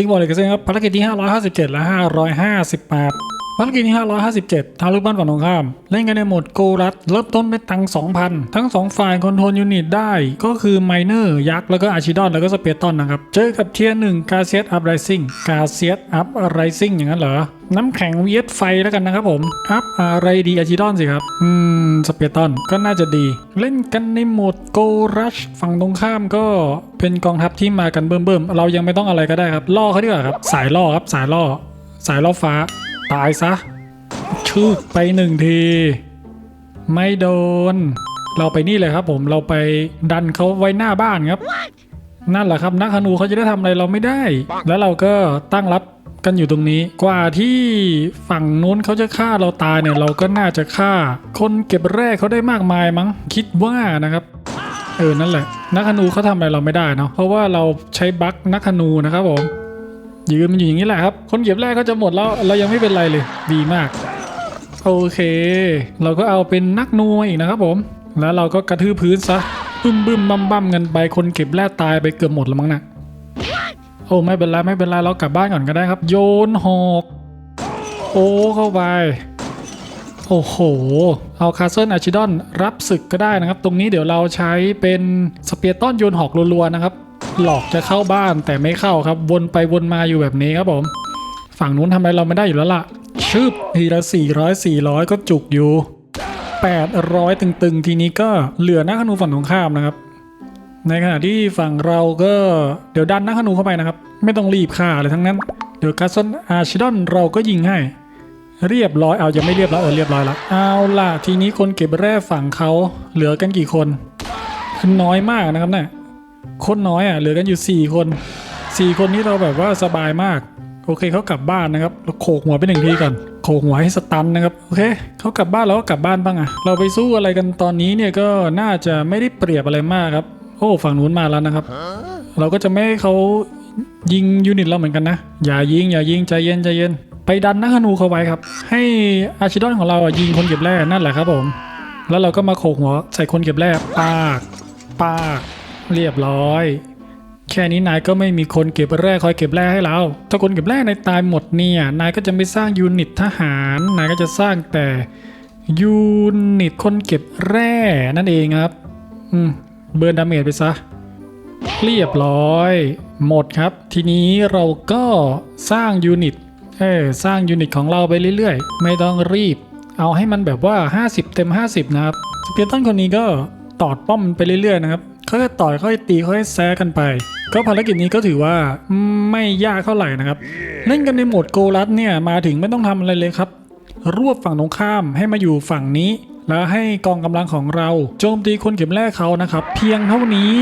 ลิงก์บอกเลยกันเลยครับภารกิจที่ 557 และ 558 ภารกิจที่ 557 ทาลูกบ้านฝั่งตรงข้าม เล่นกันในโหมดโกรัสเริ่มต้นเป็นตัง 2,000 ทั้ง 2 ฝ่ายคอนโทรลยูนิตได้ ก็คือไมเนอร์ยักษ์ แล้วก็อาชิดอน แล้วก็สเปตอนนะครับ เจอกับเทียร์หนึ่งกาเซียสอัพไรซิงกาเซียสอัพไรซิงอย่างนั้นเหรอ น้ำแข็งเวียดไฟแล้วกันนะครับผม อัพอะไรดีอาชิดอนสิครับ อืม สเปตอนก็น่าจะดี เล่นกันในโหมดโกรัชฝั่งตรงข้ามก็เป็นกองทัพที่มากันเบิ่มๆเรายังไม่ต้องอะไรก็ได้ครับล่อเขาดีกว่าครับ สายล่อครับสายล่อ สายล่อฟ้า ตายซะชืกไปหนึ่งที ไม่โดน เราไปนี่เลยครับ ผมเราไปดันเขาไว้หน้าบ้านครับ นั่นแหละครับนักธนูเขาจะได้ทำอะไรเราไม่ได้ แล้วเราก็ตั้งรับ กันอยู่ตรงนี้ กว่าที่ฝั่งนู้นเขาจะฆ่าเราตายเนี่ยเราก็น่าจะฆ่า คนเก็บแร่เขาได้มากมายมั้ง คิดว่านะครับเออนั่นแหละ นักธนูเขาทำอะไรเราไม่ได้เนาะเพราะว่าเราใช้บั๊กนักธนูนะครับผมยืนมันอยู่อย่างนี้แหละครับ คนเก็บแร่ก็จะหมดแล้วเรายังไม่เป็นไรเลย ดีมากโอเค เราก็เอาเป็นนักนูมาอีกนะครับผม แล้วเราก็กระทืบพื้นซะบึ้มบึ้มบั้มบั้มกันไปคนเก็บแร่ตายไปเกือบหมดแล้วมั้งนะ อ้ไม่เป็นไรไม่เป็นไรเรากลับบ้านก่อนก็ได้ครับ โยนหอกโอ้เข้าไปโอ้โห เอาคาเซิลอาชิดอนรับศึกก็ได้นะครับ ตรงนี้เดี๋ยวเราใช้เป็นสเปียร์ต้อนโยนหอกรัวๆนะครับ หลอกจะเข้าบ้านแต่ไม่เข้าครับ วนไปวนมาอยู่แบบนี้ครับผม ฝั่งนู้นทำอะไรเราไม่ได้อยู่แล้วล่ะ ชืบทีละ 400 400 ก็จุกอยู่ 800 ตึงๆ ทีนี้ก็เหลือนักขนูฝั่งตรงข้ามนะครับ ในขณะที่ฝั่งเราก็เดี๋ยวดันนักขนูเข้าไปนะครับ ไม่ต้องรีบฆ่าเลยทั้งนั้น เดี๋ยวคาสซอนอาชิดอนเราก็ยิงให้ เรียบร้อยเอายังไม่เรียบร้อยเออเรียบร้อยละเอาล่ะทีนี้คนเก็บแร่ฝั่งเขาเหลือกันกี่คนคือน้อยมากนะครับเนี่ยคนน้อยอะเหลือกันอยู่ 4 คน 4 คนนี้เราแบบว่าสบายมาก โอเคเขากลับบ้านนะครับเราโขกหัวไปหนึ่งทีก่อนโขกหัวให้สตันนะครับโอเคเขากลับบ้านเราก็กลับบ้านบ้างอะเราไปสู้อะไรกันตอนนี้เนี่ยก็น่าจะไม่ได้เปรียบอะไรมากครับ โอ้ฝั่งนู้นมาแล้วนะครับ เราก็จะไม่ให้เขายิงยูนิตเราเหมือนกันนะ อย่ายิงอย่ายิงใจเย็นใจเย็น ไปดันนักธนูเขาไว้ครับ ให้อาชิดอนของเราอะยิงคนเก็บแร่นั่นแหละครับผม แล้วเราก็มาโขกหัวใส่คนเก็บแร่ปากปากเรียบร้อย แค่นี้นายก็ไม่มีคนเก็บแร่คอยเก็บแร่ให้เรา ถ้าคนเก็บแร่ในตายหมดเนี่ยนายก็จะไม่สร้างยูนิตทหารนายก็จะสร้างแต่ยูนิตคนเก็บแร่นั่นเองครับ อืม เบิร์นดาเมจไปซะ เรียบร้อย หมดครับ ทีนี้เราก็สร้างยูนิตเออสร้างยูนิตของเราไปเรื่อยๆ ไม่ต้องรีบ เอาให้มันแบบว่า 50 เต็ม 50 นะครับสเปียร์ตันคนนี้ก็ตอดป้อมไปเรื่อยๆนะครับค่อยต่อยค่อยตีค่อยแซะกันไป ก็ภารกิจนี้ก็ถือว่าไม่ยากเท่าไหร่นะครับ เล่นกันในโหมดโกลัสเนี่ยมาถึงไม่ต้องทำอะไรเลยครับ รวบฝั่งตรงข้ามให้มาอยู่ฝั่งนี้ แล้วให้กองกำลังของเราโจมตีคนเก็บแร่เขานะครับ เพียงเท่านี้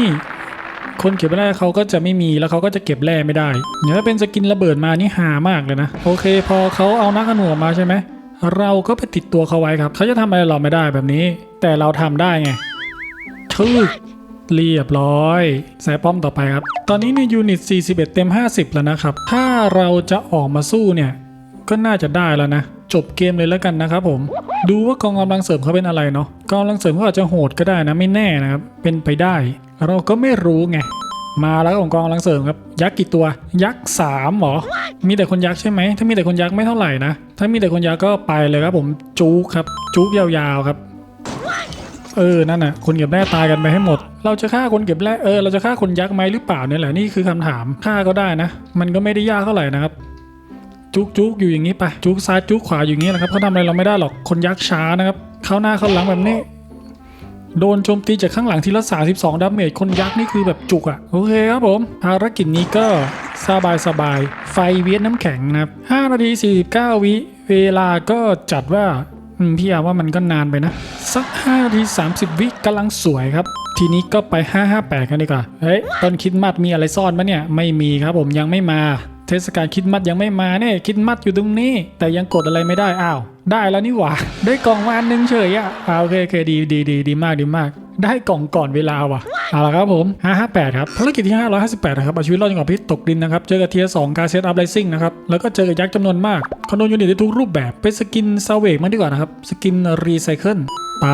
คนเก็บแร่เขาก็จะไม่มีแล้วเขาก็จะเก็บแร่ไม่ได้เนี่ยถ้าเป็นสกินระเบิดมานี่หามากเลยนะ โอเค พอเขาเอานักขนวมาใช่ไหมเราก็ไปติดตัวเขาไว้ครับ เขาจะทำอะไรเราไม่ได้แบบนี้ แต่เราทำได้ไงทึกเรียบร้อย สายป้อมต่อไปครับ ตอนนี้ในยูนิต 41 เต็ม 50 แล้วนะครับ ถ้าเราจะออกมาสู้เนี่ย ก็น่าจะได้แล้วนะ จบเกมเลยแล้วกันนะครับผม ดูว่ากองกำลังเสริมเขาเป็นอะไรเนาะกองกำลังเสริมเขาอาจจะโหดก็ได้นะไม่แน่นะครับเป็นไปได้ เราก็ไม่รู้ไงมาแล้วของกองกำลังเสริมครับยักษ์กี่ตัว ยักษ์สามหรอ มีแต่คนยักษ์ใช่ไหมถ้ามีแต่คนยักษ์ไม่เท่าไหร่นะถ้ามีแต่คนยักษ์ก็ไปเลยครับผมจุกครับจุกยาวๆครับ เออนั่นน่ะคนเก็บแร่ตายกันไปให้หมด เราจะฆ่าคนเก็บแร่เออเราจะฆ่าคนยักษ์ไหมหรือเปล่าเนี่ยแหละนี่คือคำถามฆ่าก็ได้นะ มันก็ไม่ได้ยากเท่าไหร่นะครับ จุกจุกอยู่อย่างนี้ไปะจุกซ้ายจุกขวาอยู่อย่างนี้นะครับเขาทำอะไรเราไม่ได้หรอกคนยักษ์ช้านะครับเข้าหน้าเข้าหลังแบบนี้ โดนโจมตีจากข้างหลังทีละ32ดาเมจคนยักษ์นี่คือแบบจุกอะโอเคครับผมภารกิจนี้ก็สบายสบายไฟเวียดน้ำแข็งนะครับ5นาที49 วิเวลาก็จัดว่าพี่อาว่ามันก็นานไปนะ สัก5นาที30 วิกำลังสวยครับ ทีนี้ก็ไป 558กันดีกว่าเฮ้ยต้นคิดมัดมีอะไรซ่อนมะเนี่ย ไม่มีครับผมยังไม่มา เทศกาลคิดมัดยังไม่มาเนี่ยคิดมัดอยู่ตรงนี้ แต่ยังกดอะไรไม่ได้อ้าว ได้แล้วนี่หว่า ได้กล่องมาอันนึงเฉยอะอ่าโอเคโอเคดีดีดีดีมากดีมาก ได้กล่องก่อนเวลาว่ะเอาละครับผม 558 ครับภารกิจที่ 558 นะครับเอาชีวิตรอดจนกว่าพิษตกดินนะครับ เจอกับเทียร์2การเซตอัพไ i ซิ่งนะครับ แล้วก็เจอกับยักษ์จำนวนมากคอนโดยูนิตได้ทุกรูปแบบ เป็นสกินซาเวกมากดีกว่านะครับ สกินรีไซเคิลไป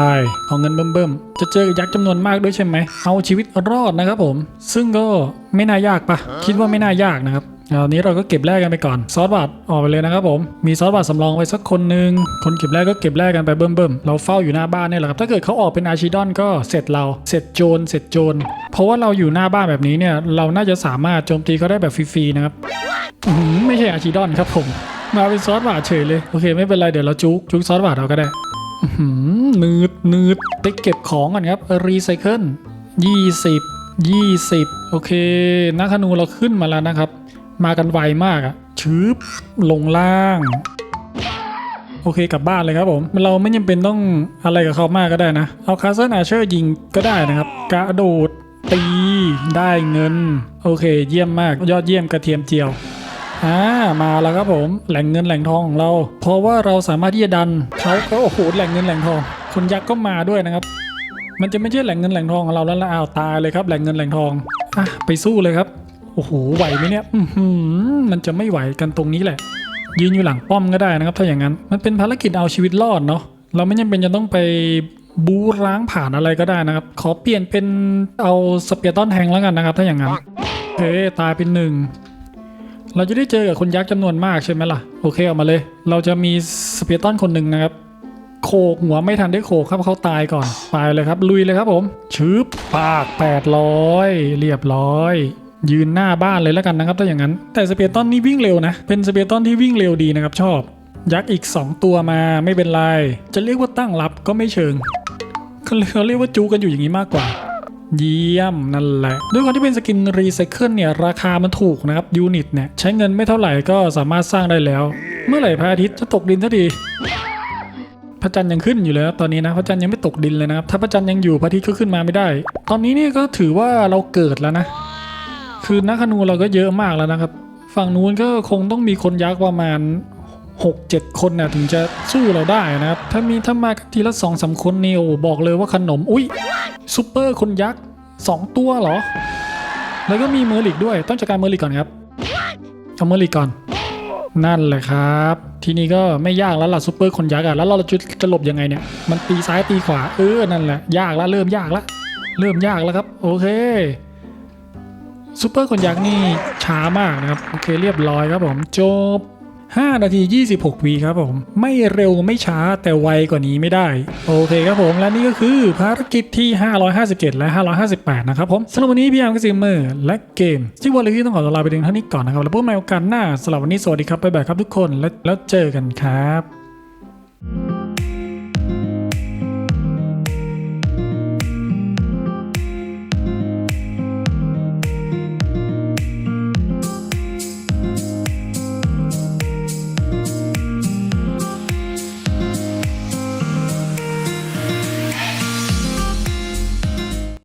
เอาเงินเบิ่มๆ จะเจอกับยักษ์จำนวนมากด้วยใช่ไหม เอาชีวิตรอดนะครับผม ซึ่งก็ไม่น่ายากปะ คิดว่าไม่น่ายากนะครับ อันนี้เราก็เก็บแรกกันไปก่อนซอสบัตออกไปเลยนะครับผมมีซอสบัตสำรองไว้สักคนหนึ่งคนเก็บแรกก็เก็บแรกกันไปเบิ่มๆเราเฝ้าอยู่หน้าบ้านเนี่ยแหละครับถ้าเกิดเขาออกเป็นอาชิดอนก็เสร็จเราเสร็จโจรเสร็จโจรเพราะว่าเราอยู่หน้าบ้านแบบนี้เนี่ยเราน่าจะสามารถโจมตีเขาได้แบบฟรีๆนะครับไม่ใช่อาชิดอนครับผมมาเป็นซอสบาทเฉยเลยโอเคไม่เป็นไรเดี๋ยวเราจุกจุกซอสบาทเราก็ได้อื้อหือนืดนืดไปเก็บของก่อนครับรีไซเคิลยี่สิบยี่สิบโอเคนักธนูเราขึ้นมาแล้วนะครับ มากันไวมากอะชืบลงล่าง โอเคกลับบ้านเลยครับผม เราไม่จำเป็นต้องอะไรกับเขามากก็ได้นะ เอาคาสเซิลอาเชอร์ยิงก็ได้นะครับ กระโดดตีได้เงิน โอเค เยี่ยมมากยอดเยี่ยมกระเทียมเจียวอ่ามาแล้วครับผมแหล่งเงินแหล่งทองของเรา เพราะว่าเราสามารถที่จะดันเขาก็โอ้โหแหล่งเงินแหล่งทองคนยักษ์ก็มาด้วยนะครับ มันจะไม่ใช่แหล่งเงินแหล่งทองของเราแล้วละอ้าวตายเลยครับแหล่งเงินแหล่งทองอะไปสู้เลยครับ โอ้โหไหวไหมเนี่ยมันจะไม่ไหวกันตรงนี้แหละ ยืนอยู่หลังป้อมก็ได้นะครับ ถ้าอย่างนั้นมันเป็นภารกิจเอาชีวิตรอดเนาะเราไม่จำเป็นจะต้องไปบูร้างผ่านอะไรก็ได้นะครับ ขอเปลี่ยนเป็นเอาสเปียร์ต้อนแทงแล้วกันนะครับ ถ้าอย่างนั้นโอเคตายเป็นหนึ่งเราจะได้เจอกับคนยักษ์จำนวนมากใช่ไหมล่ะโอเคเอามาเลย เราจะมีสเปียร์ตันคนหนึ่งนะครับโขกหัวไม่ทันได้โขกครับเขาตายก่อนไปเลยครับ ลุยเลยครับผมชืบปาก 800 เรียบร้อย ยืนหน้าบ้านเลยแล้วกันนะครับ ถ้าอย่างนั้น แต่สเปียร์ตันนี่วิ่งเร็วนะ เป็นสเปียร์ตันที่วิ่งเร็วดีนะครับ ชอบ ยักษ์อีก 2 ตัวมาไม่เป็นไร จะเรียกว่าตั้งรับก็ไม่เชิงเขาเรียกว่าจูกันอยู่อย่างนี้มากกว่า เยี่ยมนั่นแหละ ด้วยความที่เป็นสกินรีไซเคิลเนี่ยราคามันถูกนะครับยูนิตเนี่ยใช้เงินไม่เท่าไหร่ก็สามารถสร้างได้แล้ว เมื่อไหร่พระอาทิตย์จะตกดินสักทีพระจันทร์ยังขึ้นอยู่เลยนะตอนนี้นะพระจันทร์ยังไม่ตกดินเลยนะครับถ้าพระจันทร์ยังอยู่พระอาทิตย์ก็ขึ้นมาไม่ได้ ตอนนี้เนี่ยก็ถือว่าเราเกิดแล้วนะ คือนักธนูเราก็เยอะมากแล้วนะครับ ฝั่งนู้นก็คงต้องมีคนยักษ์ประมาณ 6 7 คนน่ะถึงจะสู้เราได้นะครับ ถ้ามีถ้ามากทีละสองสามคนนี่โอ้บอกเลยว่าขนม อุ้ยซูเปอร์คนยักษ์ 2 ตัวเหรอ แล้วก็มีเมอร์ลิกด้วย ต้องจัดการเมอร์ลิกก่อนครับเอาเมอร์ลิกก่อน นั่นแหละครับ ทีนี้ก็ไม่ยากแล้วล่ะซูเปอร์คนยักษ์อะแล้วเราจะจะหลบยังไงเนี่ย มันตีซ้ายตีขวา เออ นั่นแหละ ยากแล้วเริ่มยากแล้วเริ่มยากแล้วครับ โอเค ซูเปอร์คนยักษ์นี่ช้ามากนะครับ โอเคเรียบร้อยครับผม จบ 5 นาที 26 วีครับผม ไม่เร็วไม่ช้าแต่ไวกว่านี้ไม่ได้ โอเคครับผม และนี่ก็คือภารกิจที่ 557 และ 558 นะครับผมสำหรับวันนี้พี่อาร์มกสิเมอร์และเกมที่วันนี้ต้องขอตัวลาไปเพียงเท่านี้ก่อนนะครับ แล้วพบกันใหม่โอกาสหน้าสำหรับวันนี้สวัสดีครับบ๊ายบายครับทุกคน และแล้วเจอกันครับ